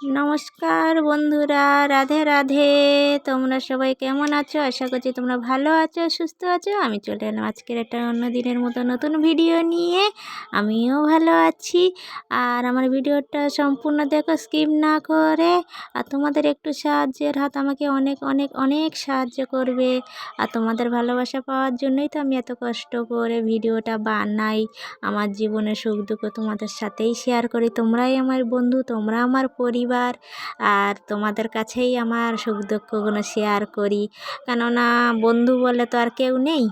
নমস্কার বন্ধুরা, রাধে রাধে। তোমরা সবাই কেমন আছো? আশা করছি তোমরা ভালো আছো, সুস্থ আছো। আমি চলে এলাম আজকের একটা অন্য দিনের মতো নতুন ভিডিও নিয়ে। আমিও ভালো আছি। আর আমার ভিডিওটা সম্পূর্ণ দেখো, স্কিপ না করে। আর তোমাদের একটু সাহায্যের হাত আমাকে অনেক অনেক অনেক সাহায্য করবে। আর তোমাদের ভালোবাসা পাওয়ার জন্যই তো আমি এত কষ্ট করে ভিডিওটা বানাই। আমার জীবনের সুখ দুঃখ তোমাদের সাথেই শেয়ার করি। তোমরাই আমার বন্ধু, তোমরা আমার পরিবার পরিবার। আর তোমাদের কাছেই আমার সুখ দুঃখগুলো শেয়ার করি। কেননা বন্ধু বলে তো আর কেউ নেই।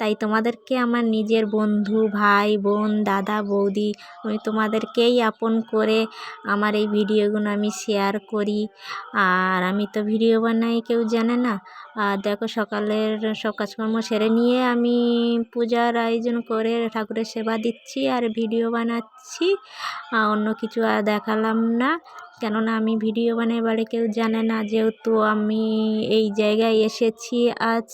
তাই তোমাদেরকে আমার নিজের বন্ধু, ভাই, বোন, দাদা, বৌদি, আমি তোমাদেরকেই আপন করে আমার এই ভিডিওগুলো আমি শেয়ার করি। আর আমি তো ভিডিও বানাই, কেউ জানে না। আর দেখো সকালের সব কাজকর্ম সেরে নিয়ে আমি পূজার আয়োজন করে ঠাকুরের সেবা দিচ্ছি আর ভিডিও বানাচ্ছি। অন্য কিছু আর দেখালাম না। কেননা আমি ভিডিও বানাই বাড়ি কেউ জানে না। যেহেতু আমি এই জায়গায় এসেছি আজ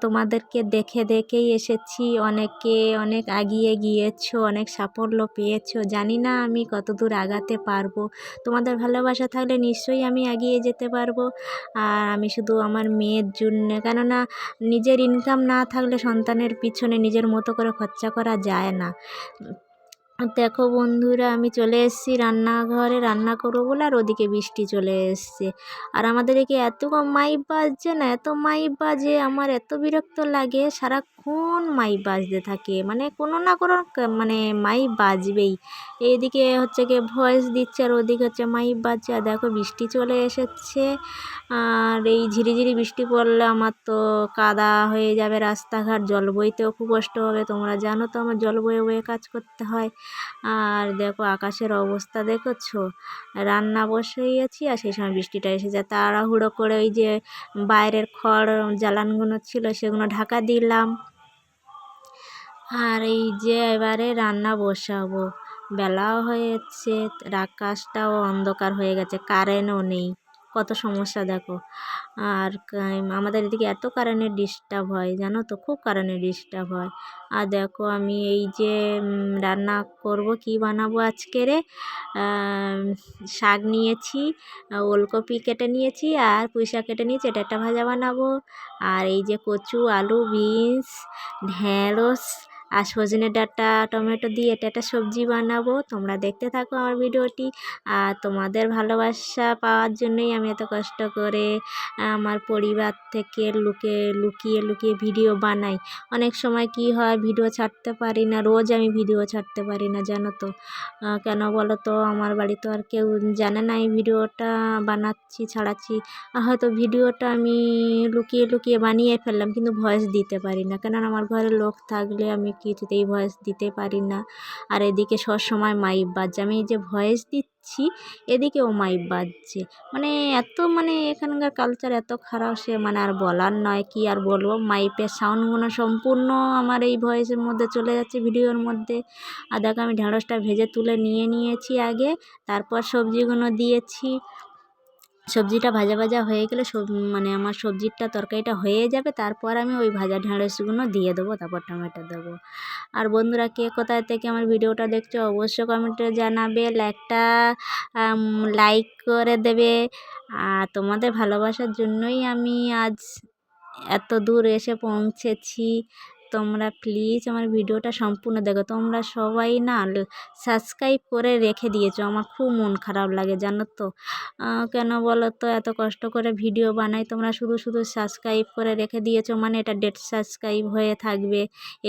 তোমাদেরকে দেখে দেখেই এসেছি। অনেকে অনেক আগিয়ে গিয়েছো, অনেক সাফল্য পেয়েছ। জানি না আমি কত দূর আগাতে পারব। তোমাদের ভালোবাসা থাকলে নিশ্চয়ই আমি এগিয়ে যেতে পারব। আর আমি শুধু আমার মেয়ের জন্য। কেননা, নিজের ইনকাম না থাকলে সন্তানের পিছনে নিজের মতো করে খরচা করা যায় না। দেখো বন্ধুরা, আমি চলে এসেছি রান্নাঘরে, রান্না করব বলে, আর ওদিকে বৃষ্টি চলে এসছে। আর আমাদের এদিকে এত মাইক বাজছে না, এত মাইক বাজে, আমার এত বিরক্ত লাগে, সারাক্ষণ মাইক বাজতে থাকে। মানে কোনো না কোনো মানে মাইক বাজবেই। এইদিকে হচ্ছে গিয়ে ভয়েস দিচ্ছে, আর ওদিকে হচ্ছে মাইক বাজছে। আর দেখো বৃষ্টি চলে এসেছে, আর এই ঝিরিঝিরি বৃষ্টি পড়লে আমার তো কাদা হয়ে যাবে, রাস্তাঘাট জল বইতেও খুব কষ্ট হবে। তোমরা জানো তো, আমার জল বয়ে বয়ে কাজ করতে হয়। আর দেখো আকাশের অবস্থা দেখেছ? রান্না বসিয়েছি আর সেই সময় বৃষ্টিটা এসে যায় তাড়াহুড়ো করে ওই যে বাইরের খড় জ্বালানগুলো ছিল সেগুলো ঢাকা দিলাম। আর এই যে এবারে রান্না বসাবো। বেলাও হয়েছে আকাশটাও অন্ধকার হয়ে গেছে কারেন্টও নেই। কত সমস্যা দেখো। আর আমাদের এদিকে এত কারেন্টের ডিস্টার্ব হয়, জানো তো? খুব কারেন্টের ডিস্টার্ব হয়। আর দেখো আমি এই যে রান্না করব, কি বানাবো আজকেরে শাক নিয়েছি, ওলকপি কেটে নিয়েছি আর পুঁই শাক কেটে নিয়েছি, এটা একটা ভাজা বানাবো। আর এই যে কচু, আলু, বিনস, ঢেঁড়স আর সজনে ডাঁটা, টমেটো দিয়ে এটা একটা সবজি বানাবো। তোমরা দেখতে থাকো আমার ভিডিওটি। আর তোমাদের ভালোবাসা পাওয়ার জন্যই আমি এত কষ্ট করে আমার পরিবার থেকে লুকে, লুকিয়ে লুকিয়ে ভিডিও বানাই। অনেক সময় কি হয়, ভিডিও ছাড়তে পারি না, রোজ আমি ভিডিও ছাড়তে পারি না, জানো তো। কেন বলো তো? আমার বাড়িতে আর কেউ জানে না এই ভিডিওটা বানাচ্ছি, ছাড়াচ্ছি। হয়তো ভিডিওটা আমি লুকিয়ে লুকিয়ে বানিয়ে ফেললাম, কিন্তু ভয়েস দিতে পারি না। কেননা আমার ঘরে লোক থাকলে আমি কিছুতেই ভয়েস দিতে পারি না। আর এদিকে সবসময় মাইক বাজছে। আমি যে ভয়েস দিচ্ছি এদিকেও মাইক বাজছে। মানে এত মানে এখানকার কালচার এত খারাপ, সে মানে আর বলার নয়, কি আর বলব? মাইপের সাউন্ডগুলো সম্পূর্ণ আমার এই ভয়েসের মধ্যে চলে যাচ্ছে ভিডিওর মধ্যে। আর দেখো আমি ঢেঁড়সটা ভেজে তুলে নিয়ে নিয়েছি আগে, তারপর সবজিগুলো দিয়েছি। সবজিটা ভাজা ভাজা হয়ে গেলে মানে আমার সবজিটা তরকারিটা হয়ে যাবে, তারপর আমি ওই ভাজা ঢেঁড়সগুলো দিয়ে দেবো, তারপর টমেটো দেবো। আর বন্ধুরা, কে কোথায় থেকে আমার ভিডিওটা দেখছ, অবশ্যই কমেন্টে জানাবে একটা লাইক করে দেবে। আর তোমাদের ভালোবাসার জন্যই আমি আজ এত দূর এসে পৌঁছেছি। তোমরা প্লিজ আমার ভিডিওটা সম্পূর্ণ দেখো। তোমরা সবাই না সাবস্ক্রাইব করে রেখে দিয়েছ। আমার খুব মন খারাপ লাগে, জানো তো। কেন বলো তো? এত কষ্ট করে ভিডিও বানাই, তোমরা শুধু শুধু সাবস্ক্রাইব করে রেখে দিয়েছ মানে এটা ডেট সাবস্ক্রাইব হয়ে থাকবে।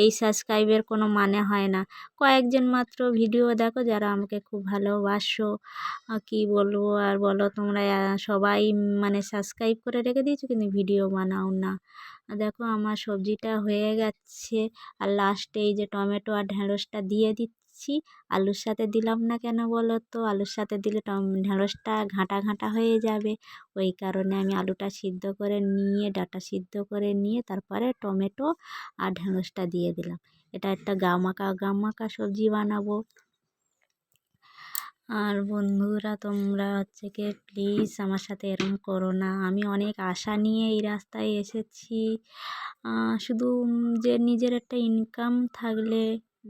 এই সাবস্ক্রাইবের কোনো মানে হয় না। কয়েকজন মাত্র ভিডিও দেখো যারা আমাকে খুব ভালোবাসো। কি বলব আর বলো তোমরা সবাই মানে সাবস্ক্রাইব করে রেখে দিয়েছ, কিন্তু ভিডিও বানাও না। দেখো আমার সবজিটা হয়ে গেছে। আর লাস্টে এই যে টমেটো আর ঢেঁড়সটা দিয়ে দিচ্ছি। আলুর সাথে দিলাম না কেন বলো তো? আলুর সাথে দিলে টম, ঢেঁড়সটা ঘাঁটা ঘাঁটা হয়ে যাবে। ওই কারণে আমি আলুটা সিদ্ধ করে নিয়ে, ডাটা সিদ্ধ করে নিয়ে তারপরে টমেটো আর ঢেঁড়সটা দিয়ে দিলাম। এটা একটা গামাকা গামাকা সবজি বানাবো। আর বন্ধুরা, তোমরা হচ্ছে কি প্লিজ আমার সাথে এরম করো না। আমি অনেক আশা নিয়ে এই রাস্তায় এসেছি। শুধু যে নিজের একটা ইনকাম থাকলে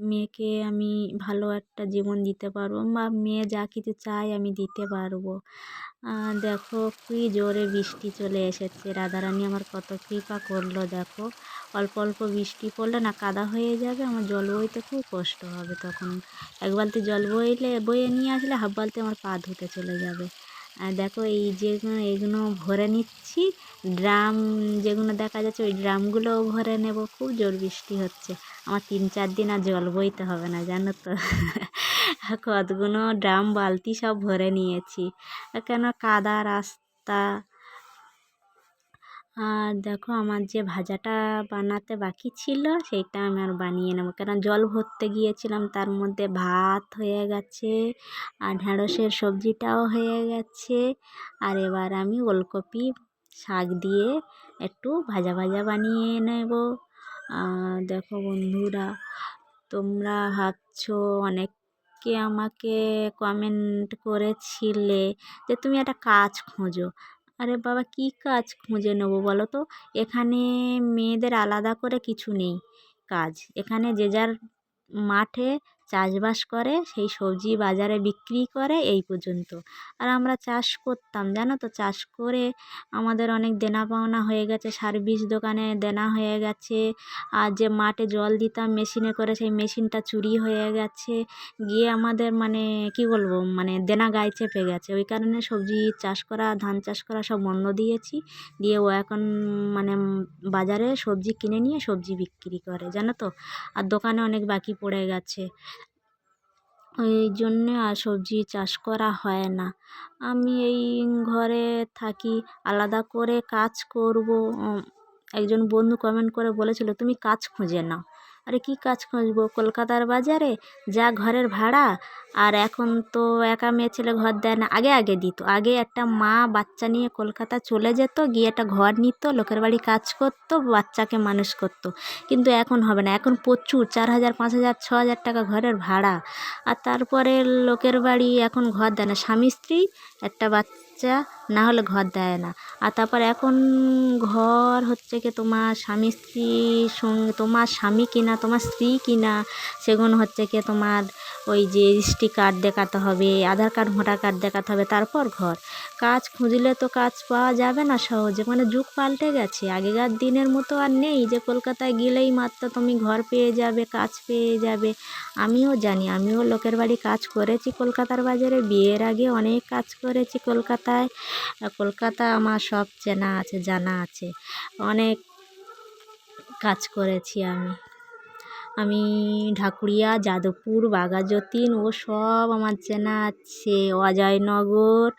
মেয়েকে আমি ভালো একটা জীবন দিতে পারব বা মেয়ে যা কিছু চায় আমি দিতে পারব। দেখো কী জোরে বৃষ্টি চলে এসেছে। রাধারানী আমার কত কৃপা করল, দেখো। অল্প অল্প বৃষ্টি পড়লে না কাদা হয়ে যাবে, আমার জল বইতে খুব কষ্ট হবে তখন। এক বালতি জল বইলে বয়ে নিয়ে আসলে হাফ বালতি আমার পা ধুতে চলে যাবে। আর দেখো এই যেগুলো এগুলো ভরে নিচ্ছি। ড্রাম যেগুলো দেখা যাচ্ছে, ওই ড্রামগুলোও ভরে নেব। খুব জোর বৃষ্টি হচ্ছে। আমার তিন চার দিন আর জল বইতে হবে না, জানো তো। কতগুলো ড্রাম, বালতি সব ভরে নিয়েছি। কেন কাদা রাস্তা আর দেখো আমার যে ভাজাটা বানাতে বাকি ছিল, সেইটা আমি আর বানিয়ে নেব। কেন জল ভরতে গিয়েছিলাম, তার মধ্যে ভাত হয়ে গেছে, আর ঢ্যাঁড়সের সবজিটাও হয়ে গেছে। আর এবার আমি ওলকপি শাক দিয়ে একটু ভাজা ভাজা বানিয়ে নেব। দেখো বন্ধুরা, তোমরা ভাবছ অনেকে আমাকে কমেন্ট করেছিলে যে তুমি একটা কাজ খোঁজো। আরে বাবা, কি কাজ খুঁজে নেব বলো তো? এখানে মেয়েদের আলাদা করে কিছু নেই কাজ। এখানে যে যার মাঠে চাষবাস করে, সেই সবজি বাজারে বিক্রি করে এই পর্যন্ত। আর আমরা চাষ করতাম, জানো তো? চাষ করে আমাদের অনেক দেনা পাওনা হয়ে গেছে সার বীজ দোকানে দেনা হয়ে গেছে। আর যে মাঠে জল দিতাম মেশিনে করে, সেই মেশিনটা চুরি হয়ে গেছে। গিয়ে আমাদের মানে কি বলব? মানে দেনা গায়ে চেপে গেছে। ওই কারণে সবজি চাষ করা, ধান চাষ করা সব বন্ধ দিয়েছি। দিয়ে ও এখন মানে বাজারে সবজি কিনে নিয়ে সবজি বিক্রি করে, জানো তো? আর দোকানে অনেক বাকি পড়ে গেছে। ওই জন্যে আর সবজি চাষ করা হয় না। আমি এই ঘরে থাকি, আলাদা করে কাজ করব। একজন বন্ধু কমেন্ট করে বলেছিলো, তুমি কাজ খুঁজে নাও। আরে কী কাজ খুঁজবো? কলকাতার বাজারে যা ঘরের ভাড়া। আর এখন তো একা মেয়ে ছেলে ঘর দেয় না। আগে আগে দিত। আগে একটা মা বাচ্চা নিয়ে কলকাতা চলে যেত, গিয়ে একটা ঘর নিত, লোকের বাড়ি কাজ করতো, বাচ্চাকে মানুষ করতো। কিন্তু এখন হবে না। এখন প্রচুর, চার হাজার, পাঁচ হাজার, ছ হাজার টাকা ঘরের ভাড়া। আর তারপরে লোকের বাড়ি এখন ঘর দেয় না। স্বামী, স্ত্রী, একটা বাচ্চা না হলে ঘর দেয় না। আর তারপর এখন ঘর হচ্ছে কি তোমার স্বামী স্ত্রী সঙ্গে, তোমার স্বামী কিনা, তোমার স্ত্রী কিনা, সেগুন হচ্ছে কি তোমার ওই যে রেজিস্ট্রি কার্ড দেখাতে হবে, আধার কার্ড, ভোটার কার্ড দেখাতে হবে, তারপর ঘর। কাজ খুঁজলে তো কাজ পাওয়া যাবে না সহজে মানে যুগ পাল্টে গেছে। আগেকার দিনের মতো আর নেই যে কলকাতায় গেলেই মাত্র তুমি ঘর পেয়ে যাবে, কাজ পেয়ে যাবে। আমিও জানি, আমিও লোকের বাড়ি কাজ করেছি কলকাতার বাজারে, বিয়ের আগে অনেক কাজ করেছি কলকাতায়। কলকাতা আমার সব চেনা আছে, জানা আছে। অনেক কাজ করেছি আমি। আমি ঢাকুরিয়া, যাদবপুর, বাঘাযতীন ও সব আমার চেনা আছে। অজয়নগর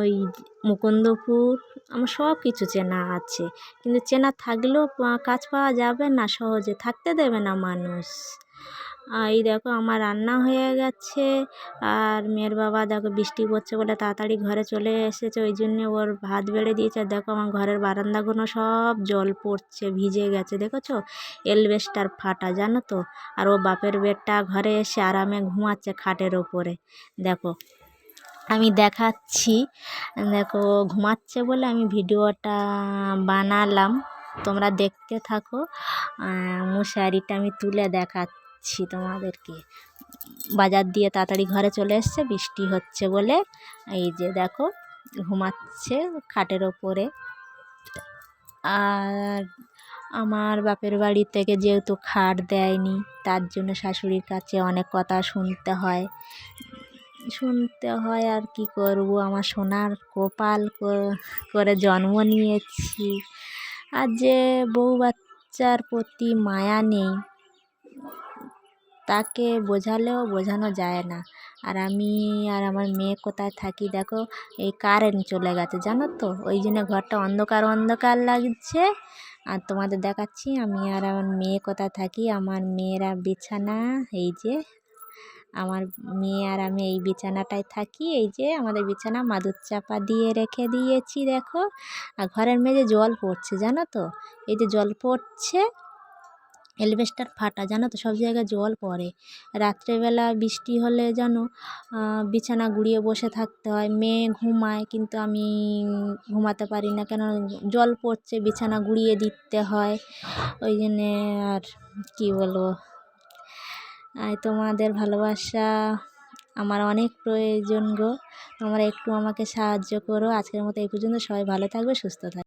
ওই মুকুন্দপুর, আমার সব কিছু চেনা আছে। কিন্তু চেনা থাকলেও কাজ পাওয়া যাবে না সহজে, থাকতে দেবে না মানুষ। এই দেখো আমার রান্না হয়ে গেছে। আর মেয়ের বাবা দেখো বৃষ্টি পড়ছে বলে তাড়াতাড়ি ঘরে চলে এসেছে। ওই জন্যে ওর ভাত বেড়ে দিয়েছে। আর দেখো আমার ঘরের বারান্দাগুলো সব জল পড়ছে, ভিজে গেছে, দেখেছ? এলবেস্টার ফাটা, জানো তো? আর ও বাপের বেডটা ঘরে এসে আরামে ঘুমাচ্ছে খাটের ওপরে। দেখো, আমি দেখাচ্ছি। দেখো ঘুমাচ্ছে বলে আমি ভিডিওটা বানালাম। তোমরা দেখতে থাকো। মশারিটা আমি তুলে দেখাচ্ছি। দিচ্ছি তোমাদেরকে। বাজার দিয়ে তাড়াতাড়ি ঘরে চলে এসছে, বৃষ্টি হচ্ছে বলে এই যে দেখো ঘুমাচ্ছে খাটের ওপরে। আর আমার বাপের বাড়ি থেকে যেহেতু খাট দেয়নি, তার জন্য শাশুড়ির কাছে অনেক কথা শুনতে হয়। শুনতে হয় আর কি করব, আমার সোনার কপাল করে জন্ম নিয়েছি। আর যে বউ বাচ্চার প্রতি মায়া নেই তাকে বোঝালেও বোঝানো যায় না। আর আমি আর আমার মেয়ে কোথায় থাকি দেখো, এই কারেন্ট চলে গেছে, জানো তো? ওই জন্য ঘরটা অন্ধকার অন্ধকার লাগছে। আর তোমাদের দেখাচ্ছি, আমি আর আমার মেয়ে কোথায় থাকি, আমার মেয়েরা বিছানা, এই যে আমার মেয়ে আর আমি এই বিছানাটায় থাকি, এই যে আমাদের বিছানা মাদুর চাপা দিয়ে রেখে দিয়েছি, দেখো। আর ঘরের মেঝে জল পড়ছে, জানো তো? এই যে জল পড়ছে অ্যাসবেস্টস ফাটা, জানো তো, সব জায়গায় জল পড়ে। রাত্রেবেলা বৃষ্টি হলে যেন বিছানা গুঁড়িয়ে বসে থাকতে হয়। মেয়ে ঘুমায়, কিন্তু আমি ঘুমাতে পারি না। কেন জল পড়ছে, বিছানা গুঁড়িয়ে দিতে হয়। ওই জন্যে আর কী বলব? আর তোমাদের ভালোবাসা আমার অনেক প্রয়োজন গো। তোমরা একটু আমাকে সাহায্য করো। আজকের মতো এই পর্যন্ত। সবাই ভালো থাকবে, সুস্থ থাকবে।